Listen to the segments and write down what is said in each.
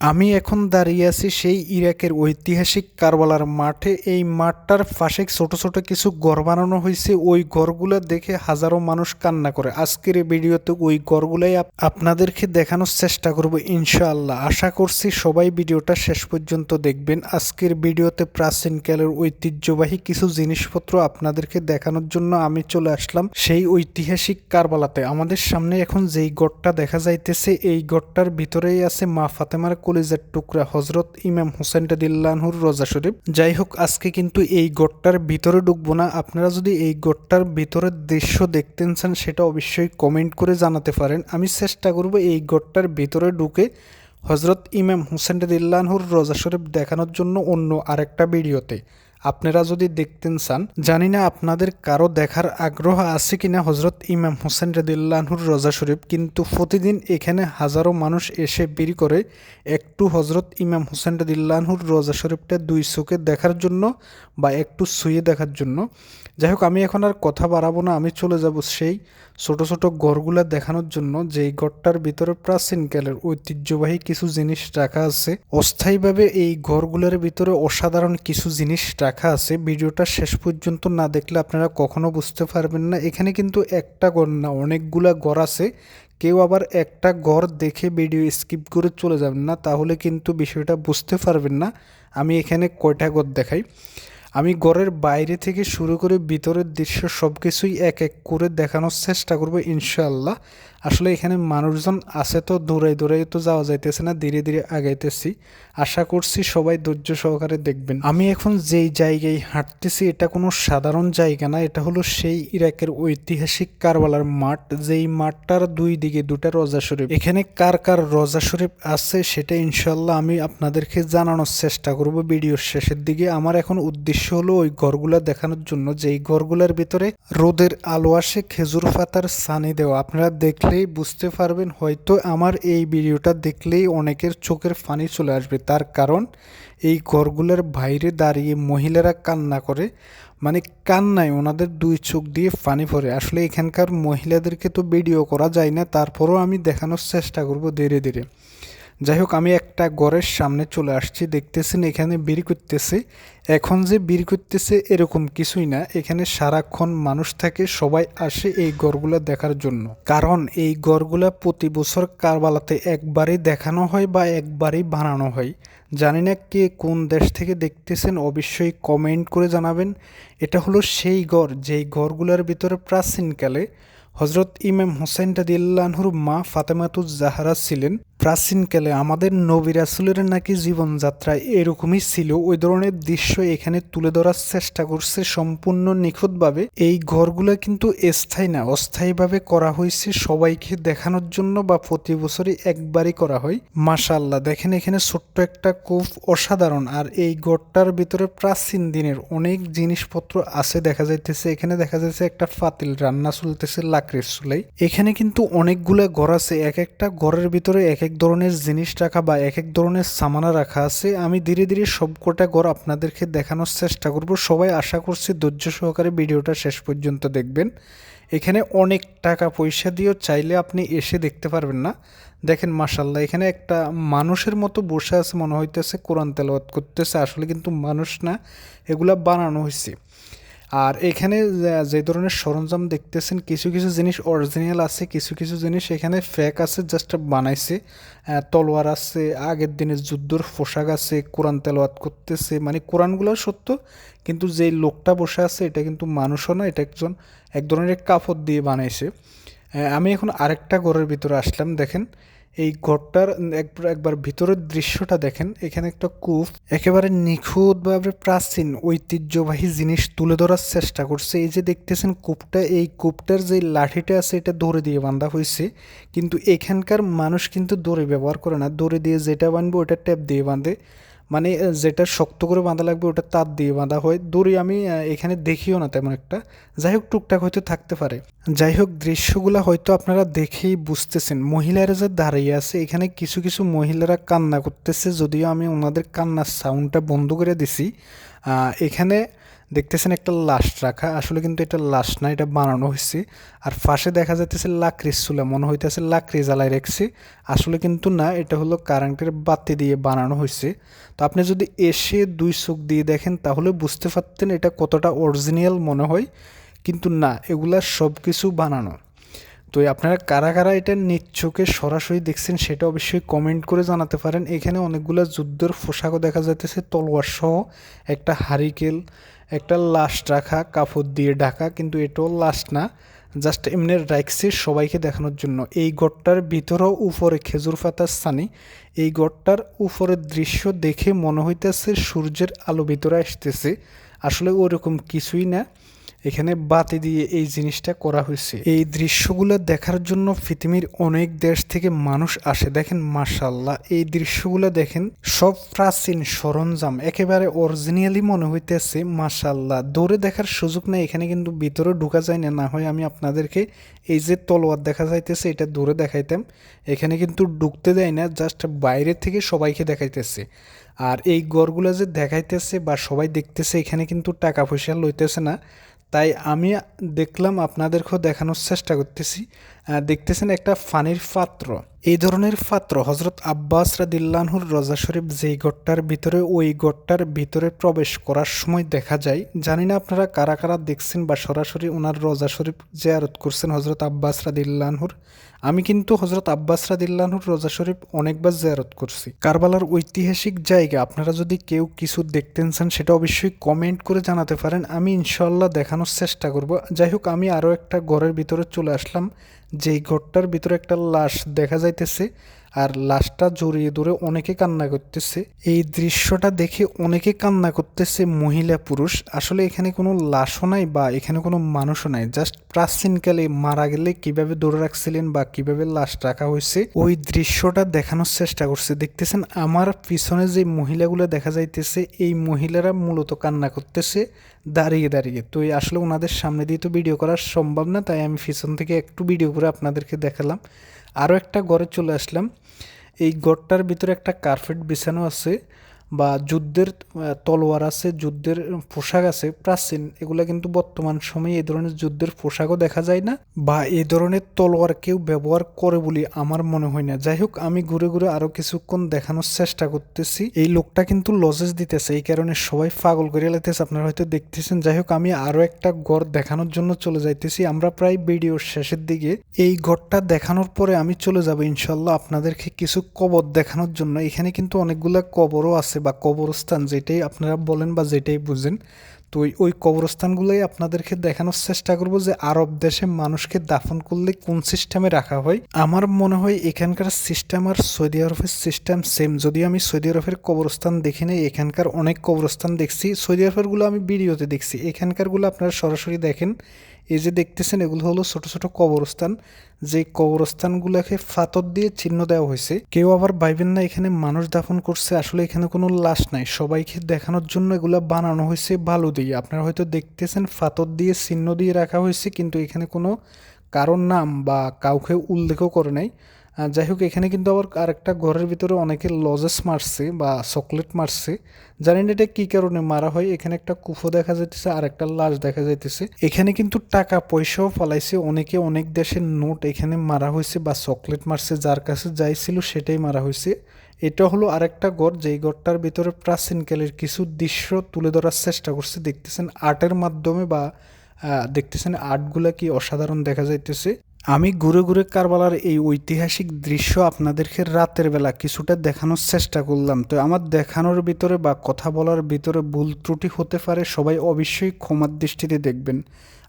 আমি এখন দাঁড়িয়ে আছি সেই ইরাকের ঐতিহাসিক কারবালার মাঠে। এই মাঠটার পাশে ছোট ছোট কিছু ঘর বানানো হয়েছে। ওই ঘরগুলো দেখে হাজারো মানুষ কান্না করে। আজকের এই ভিডিওতে ওই ঘরগুলাই আপনাদেরকে দেখানোর চেষ্টা করব ইনশাআল্লাহ। আশা করছি সবাই ভিডিওটা শেষ পর্যন্ত দেখবেন। আজকের ভিডিওতে প্রাচীনকালের ঐতিহ্যবাহী কিছু জিনিসপত্র আপনাদেরকে দেখানোর জন্য আমি চলে আসলাম সেই ঐতিহাসিক কারবালাতে। আমাদের সামনে এখন যেই গড়টা দেখা যাইতেছে, এই গড়টার ভিতরেই আছে মা ফাতেমার কলিজার টুকরা হজরত ইমাম হোসেন দিল্লানহুর রোজা শরীফ, যাই হোক, আজকে কিন্তু এই গড়টার ভিতরে ঢুকবো না। আপনারা যদি এই গড়টার ভিতরের দৃশ্য দেখতেন চান, সেটা অবশ্যই কমেন্ট করে জানাতে পারেন। আমি চেষ্টা করব এই গড়টার ভিতরে ঢুকে হজরত ইমাম হোসেন দিল্লানহুর রোজা শরীফ দেখানোর জন্য অন্য আরেকটা ভিডিওতে। আপনারা যদি দেখতেন চান, জানি না আপনাদের কারও দেখার আগ্রহ আছে কিনা হজরত ইমাম হোসেন রদুল্লাহুর রোজা শরীফ, কিন্তু প্রতিদিন এখানে হাজারো মানুষ এসে বিড়ি করে একটু হজরত ইমাম হোসেন রদুল্লাহুর রোজা শরীফটা দুই চোখে দেখার জন্য বা একটু শুয়ে দেখার জন্য। যাই হোক আমি এখন আর কথা বাড়াবো না, আমি চলে যাব সেই ছোট ছোট ঘরগুলা দেখানোর জন্য যেই ঘরটার ভিতরে প্রাচীনকালের ঐতিহ্যবাহী কিছু জিনিস রাখা আছে, অস্থায়ীভাবে এই ঘরগুলোর ভিতরে অসাধারণ কিছু জিনিস রাখা আছে, ভিডিওটা শেষ পর্যন্ত না দেখলে আপনারা কখনো বুঝতে পারবেন না। এখানে কিন্তু একটা ঘর না, অনেকগুলা ঘর আছে। কেউ আবার একটা ঘর দেখে ভিডিও স্কিপ করে চলে যাবেন না, তাহলে কিন্তু বিষয়টা বুঝতে পারবেন না। আমি এখানে কয়টা ঘর দেখাই। আমি ঘরের বাইরে থেকে শুরু করে ভিতরের দৃশ্য সব কিছুই এক এক করে দেখানোর চেষ্টা করব ইনশাআল্লাহ। আসলে এখানে মানুষজন আছে তো দৌড়াই দৌড়াই তো যাওয়া যাইতেছে না, ধীরে ধীরে আগাইতেছি। আশা করছি সবাই ধৈর্য সহকারে দেখবেন। আমি এখন যেই জায়গায় হাঁটতেছি, এটা কোনো সাধারণ জায়গা না, এটা হলো সেই ইরাকের ঐতিহাসিক কারবালার মাঠ। যেই মাঠটার দুই দিকে দুটা রজা শরীফ। এখানে কার কার রজা শরীফ আছে সেটা ইনশাল্লাহ আমি আপনাদেরকে জানানোর চেষ্টা করব ভিডিওর শেষের দিকে। আমার এখন উদ্দেশ্য হলো ওই ঘরগুলা দেখানোর জন্য, যেই ঘরগুলার ভিতরে রোদের আলো আসে, খেজুর পাতার সানি দেওয়া। আপনারা দেখলেই বুঝতে পারবেন, হয়তো আমার এই ভিডিওটা দেখলেই অনেকের চোখের ফানি চলে আসবে। তার কারণ, এই ঘরগুলোর বাইরে দাঁড়িয়ে মহিলারা কান্না করে মানে কান্নায় ওনাদের দুই চোখ দিয়ে ফানি পড়ে। আসলে এখানকার মহিলাদেরকে তো ভিডিও করা যায় না, তারপরও আমি দেখানোর চেষ্টা করব ধীরে ধীরে। যাই হোক, আমি একটা ঘরের সামনে চলে আসছি, দেখতেছেন এখানে বিড়ি করতেছে। এখন যে বিড়ি করতেছে এরকম কিছুই না। এখানে সারাক্ষণ মানুষ থাকে, সবাই আসে এই গড়গুলা দেখার জন্য। কারণ এই গড়গুলা প্রতি বছর কারবালাতে একবারই দেখানো হয় বা একবারই বানানো হয়। জানি না কে কোন দেশ থেকে দেখতেছেন, অবশ্যই কমেন্ট করে জানাবেন। এটা হলো সেই গড় যেই গড়গুলোর ভিতরে প্রাচীনকালে হজরত ইমাম হোসেন রাদিল্লাহুর মা ফাতেমাতুজ জাহারা ছিলেন। প্রাচীনকালে আমাদের নবী রাসুলের নাকি জীবনযাত্রা এরকমই ছিল। ওই ধরনের দৃশ্য এখানে তুলে ধরার চেষ্টা করছে সম্পূর্ণ নিখুঁতভাবে। এই ঘরগুলো কিন্তু স্থায়ী না, অস্থায়ীভাবে করা হয়েছে সবাইকে দেখানোর জন্য বা প্রতি বছরই একবারই করা হয়। মাশাল্লাহ দেখেন এখানে ছোট্ট একটা কূপ অসাধারণ আর এই ঘরটার ভিতরে প্রাচীন দিনের অনেক জিনিসপত্র আছে দেখা যাইতেছে। এখানে দেখা যাচ্ছে একটা ফাতিল, রান্না চলতেছে লাকড়ির চুলাই এখানে কিন্তু অনেকগুলা ঘর আছে, এক একটা ঘরের ভিতরে এক এক ধরনের জিনিস রাখা বা এক এক ধরনের সামানা রাখা আছে, আমি ধীরে ধীরে সবকটা ঘর আপনাদেরকে দেখানোর চেষ্টা করব। সবাই আশা করছি ধৈর্য সহকারে ভিডিওটা শেষ পর্যন্ত দেখবেন। এখানে অনেক টাকা পয়সা দিয়েও চাইলে আপনি এসে দেখতে পারবেন না। দেখেন মাসাল্লাহ এখানে একটা মানুষের মতো বসে আছে, মনে হইতেছে কোরআন তেলাওয়াত করতেছে। আসলে কিন্তু মানুষ না, এগুলা বানানো হয়েছে আর এখানে যে- যে ধরনের সরঞ্জাম দেখতেছেন, কিছু কিছু জিনিস অরিজিনাল আছে, কিছু কিছু জিনিস এখানে ফেক আছে জাস্ট বানাইছে। তলোয়ার আছে, আগের দিনের যুদ্ধর পোশাক আছে, কোরআন তেলাওয়াত করতেছে। মানে কোরআনগুলো সত্য, কিন্তু যেই লোকটা বসে আছে, এটা কিন্তু মানুষও না, এটা একজন, এক ধরনের কাপড় দিয়ে বানাইছে। আমি এখন আরেকটা ঘরের ভিতরে আসলাম, দেখেন। এই ঘরটার একবার ভিতরের দৃশ্যটা দেখেন। এখানে একটা কূপ একেবারে নিখুঁতভাবে প্রাচীন, ঐতিহ্যবাহী জিনিস তুলে ধরার চেষ্টা করছে। এই যে দেখতেছেন কূপটা এই কূপটার যে লাঠিটা আছে, এটা দড়ি দিয়ে বাঁধা হয়েছে। কিন্তু এখানকার মানুষ কিন্তু দড়ি ব্যবহার করে না। দড়ি দিয়ে যেটা বানবে ওটা ট্যাপ দিয়ে বাঁধে। মানে যেটা শক্ত করে বাঁধা লাগবে ওটা তার দিয়ে বাঁধা হয়। দড়ি আমি এখানে দেখিও না তেমন একটা। যাই হোক, টুকটাক হয়তো থাকতে পারে। যাই হোক, দৃশ্যগুলো হয়তো আপনারা দেখেই বুঝতেছেন। মহিলারা যে দাঁড়িয়ে আছে, এখানে কিছু কিছু মহিলারা কান্না করতেছে। যদিও আমি ওনাদের কান্নার সাউন্ডটা বন্ধ করে দিছি। এখানে দেখতেছেন একটা লাশ রাখা। আসলে কিন্তু এটা লাশ না, এটা বানানো হয়েছে আর ফাঁসে দেখা যাইতেছে লাকড়ির চুলা, মনে হইতেছে লাকড়ি জ্বালাই রেখেছে। আসলে কিন্তু না, এটা হলো কারেন্টের বাতি দিয়ে বানানো হয়েছে তো আপনি যদি এসে দুই চোখ দিয়ে দেখেন, তাহলে বুঝতে পারতেন এটা কতটা অরিজিনাল মনে হয়। কিন্তু না, এগুলা সব কিছু বানানো। তো আপনারা কারা কারা এটা নিচ্ছকে সরাসরি দেখছেন, সেটা অবশ্যই কমেন্ট করে জানাতে পারেন। এখানে অনেকগুলো যুদ্ধের পোশাকও দেখা যাইতেছে, তলোয়ার সহ একটা হারিকেল একটা লাশ রাখা কাপড় দিয়ে ঢাকা, কিন্তু এটাও লাশ না। জাস্ট এমনি রাইখছে সবাইকে দেখানোর জন্য। এই গড়টার ভিতরেও উপরে খেজুর পাতার স্থানে এই গড়টার উপরের দৃশ্য দেখে মনে হইতেছে সূর্যের আলো ভিতরে আসতেছে। আসলে ওরকম কিছুই না। এখানে বাতি দিয়ে এই জিনিসটা করা হয়েছে। এই দৃশ্যগুলো দেখার জন্য পৃথিবীর অনেক দেশ থেকে মানুষ আসে। দেখেন মার্শাল্লাহ এই দৃশ্যগুলো দেখেন, সব প্রাচীন সরঞ্জাম, একেবারে অরিজিনালি মনে হইতেছে মার্শাল্লাহ দৌড়ে দেখার সুযোগ নেই, এখানে কিন্তু ভিতরে ঢুকা যায় না। না হয় আমি আপনাদেরকে এই যে তলোয়ার দেখা যাইতেছে, এটা দূরে দেখাইতাম। এখানে কিন্তু ঢুকতে দেয় না জাস্ট বাইরে থেকে সবাইকে দেখাইতেছে। আর এই গড়গুলো যে দেখাইতেছে বা সবাই দেখতেছে, এখানে কিন্তু টাকা পয়সা লইতেছে না। তাই আমি দেখলাম আপনাদেরকেও দেখানোর চেষ্টা করতেছি। দেখতেছেন একটা ফানির পাত্র। এই ধরনের পাত্র হজরত আব্বাস রাদিল্লাহুর রজা শরীফ যেই গড়টার ভিতরে, ওই গড়টার ভিতরে প্রবেশ করার সময় দেখা যায়। জানি না আপনারা কারা কারা দেখছেন বা সরাসরি ওনার রজা শরীফ জেয়ারত করছেন হজরত আব্বাস রাদিল্লাহুর আমি কিন্তু হজরত আব্বাস রাদিল্লাহুর রোজা শরীফ অনেকবার জেয়ারত করছি। কারবালার ঐতিহাসিক জায়গা, আপনারা যদি কেউ কিছু দেখতেন চান, সেটা অবশ্যই কমেন্ট করে জানাতে পারেন। আমি ইনশাল্লাহ দেখানোর চেষ্টা করব। যাই হোক, আমি আরও একটা ঘরের ভিতরে চলে আসলাম। যেই ঘরটার ভিতরে একটা লাশ দেখা যাইতেছে আর লাশটা জড়িয়ে ধরে অনেকে কান্না করতেছে। এই দৃশ্যটা দেখে অনেকে কান্না করতেছে মহিলা, পুরুষ। আসলে এখানে কোনো লাশও নাই বা এখানে কোনো মানুষও নাই। জাস্ট প্রাচীনকালে মারা গেলে কীভাবে ধরে রাখছিলেন বা কীভাবে লাশ রাখা হয়েছে, ওই দৃশ্যটা দেখানোর চেষ্টা করছে। দেখতেছেন, আমার পিছনে যে মহিলাগুলো দেখা যাইতেছে, এই মহিলারা মূলত কান্না করতেছে দাঁড়িয়ে দাঁড়িয়ে। তো আসলে ওনাদের সামনে দিয়ে তো ভিডিও করা সম্ভব না, তাই আমি পিছন থেকে একটু ভিডিও করে আপনাদেরকে দেখালাম। আরও একটা ঘরে চলে আসলাম। এই ঘরটার ভিতরে একটা কার্পেট বিছানো আছে। বা যুদ্ধের তলোয়ার আছে, যুদ্ধের পোশাক আছে, প্রাচীন, এগুলো কিন্তু বর্তমান সময়ে এই ধরনের যুদ্ধের পোশাকও দেখা যায় না বা এই ধরনের তলোয়ার কেউ ব্যবহার করে বলে আমার মনে হয় না। যাই হোক, আমি ঘুরে ঘুরে আরও কিছুক্ষণ দেখানোর চেষ্টা করতেছি। এই লোকটা কিন্তু লজেস দিতেছে, এই কারণে সবাই পাগল করে লেতেছে, আপনারা হয়তো দেখতেছেন। যাই হোক, আমি আরও একটা গড় দেখানোর জন্য চলে যাইতেছি। আমরা প্রায় ভিডিওর শেষের দিকে এই ঘরটা দেখানোর পরে আমি চলে যাব ইনশাল্লাহ আপনাদেরকে কিছু কবর দেখানোর জন্য। এখানে কিন্তু অনেকগুলা কবরও আছে। আছে বা কবরস্থান যেটাই আপনারা বলেন বা যেটাই বুঝেন, তো ওই কবরস্থানগুলোই আপনাদেরকে দেখানোর চেষ্টা করব যে আরব দেশে মানুষকে দাফন করলে কোন সিস্টেমে রাখা হয়। আমার মনে হয় এখানকার সিস্টেম আর সৌদি আরবের সিস্টেম সেম যদি আমি সৌদি আরবের কবরস্থান দেখি নাই, এখানকার অনেক কবরস্থান দেখছি। সৌদি আরবেরগুলো আমি ভিডিওতে দেখছি। এখানকারগুলো আপনারা সরাসরি দেখেন। এই যে দেখতেছেন, এগুলো হলো ছোট ছোট কবরস্থান। যে কবরস্থানগুলোকে ফাতর দিয়ে চিহ্ন দেওয়া হয়েছে। কেউ আবার ভাইবেন না, এখানে মানুষ দাফন করছে, আসলে এখানে কোনো লাশ নাই। সবাইকে দেখানোর জন্য এগুলো বানানো হয়েছে বালু দিয়ে। আপনারা হয়তো দেখতেছেন, ফাতর দিয়ে চিহ্ন দিয়ে রাখা হয়েছে, কিন্তু এখানে কোনো কারোর নাম বা কাউকে উল্লেখও করে নাই। যাই হোক, এখানে কিন্তু আবার আরেকটা ঘরের ভিতরে অনেকে লজেস মারছে বা চকলেট মারছে। জানেন এটা কি কারণে মারা হয়, এখানে একটা কুফো দেখা যাইতেছে আর একটা লাশ দেখা যাইতেছে। এখানে কিন্তু টাকা পয়সাও ফালাইছে, অনেকে অনেক দেশের নোট এখানে মারা হয়েছে বা চকলেট মারছে, যার কাছে যাই ছিল সেটাই মারা হয়েছে। এটা হলো আরেকটা ঘর, যেই ঘরটার ভিতরে প্রাচীনকালের কিছু দৃশ্য তুলে ধরার চেষ্টা করছে। দেখতেছেন আর্টের মাধ্যমে বা দেখতেছেন আর্টগুলা কি অসাধারণ দেখা যাইতেছে। আমি ঘুরে ঘুরে কারবালার এই ঐতিহাসিক দৃশ্য আপনাদেরকে রাতের বেলা কিছুটা দেখানোর চেষ্টা করলাম। তো আমার দেখানোর ভিতরে বা কথা বলার ভিতরে ভুল ত্রুটি হতে পারে, সবাই অবশ্যই ক্ষমার দৃষ্টিতে দেখবেন।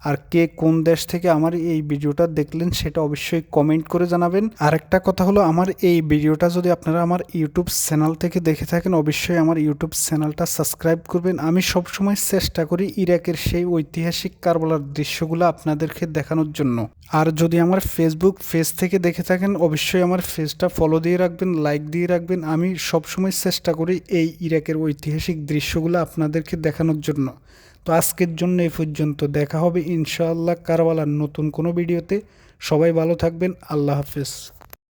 আর কে কোন দেশ থেকে আমার এই ভিডিওটা দেখলেন সেটা অবশ্যই কমেন্ট করে জানাবেন। আর একটা কথা হলো, আমার এই ভিডিওটা যদি আপনারা আমার ইউটিউব চ্যানেল থেকে দেখে থাকেন, অবশ্যই আমার ইউটিউব চ্যানেলটা সাবস্ক্রাইব করবেন। আমি সবসময় চেষ্টা করি ইরাকের সেই ঐতিহাসিক কারবালার দৃশ্যগুলো আপনাদেরকে দেখানোর জন্য। আর যদি আমার ফেসবুক পেজ থেকে দেখে থাকেন, অবশ্যই আমার পেজটা ফলো দিয়ে রাখবেন লাইক দিয়ে রাখবেন। আমি সবসময় চেষ্টা করি এই ইরাকের ঐতিহাসিক দৃশ্যগুলো আপনাদেরকে দেখানোর জন্য। তো আজকের জন্য এই পর্যন্ত দেখা হবে ইনশাআল্লাহ কারওয়ালার নতুন কোনো ভিডিওতে। সবাই ভালো থাকবেন, আল্লাহ হাফেজ।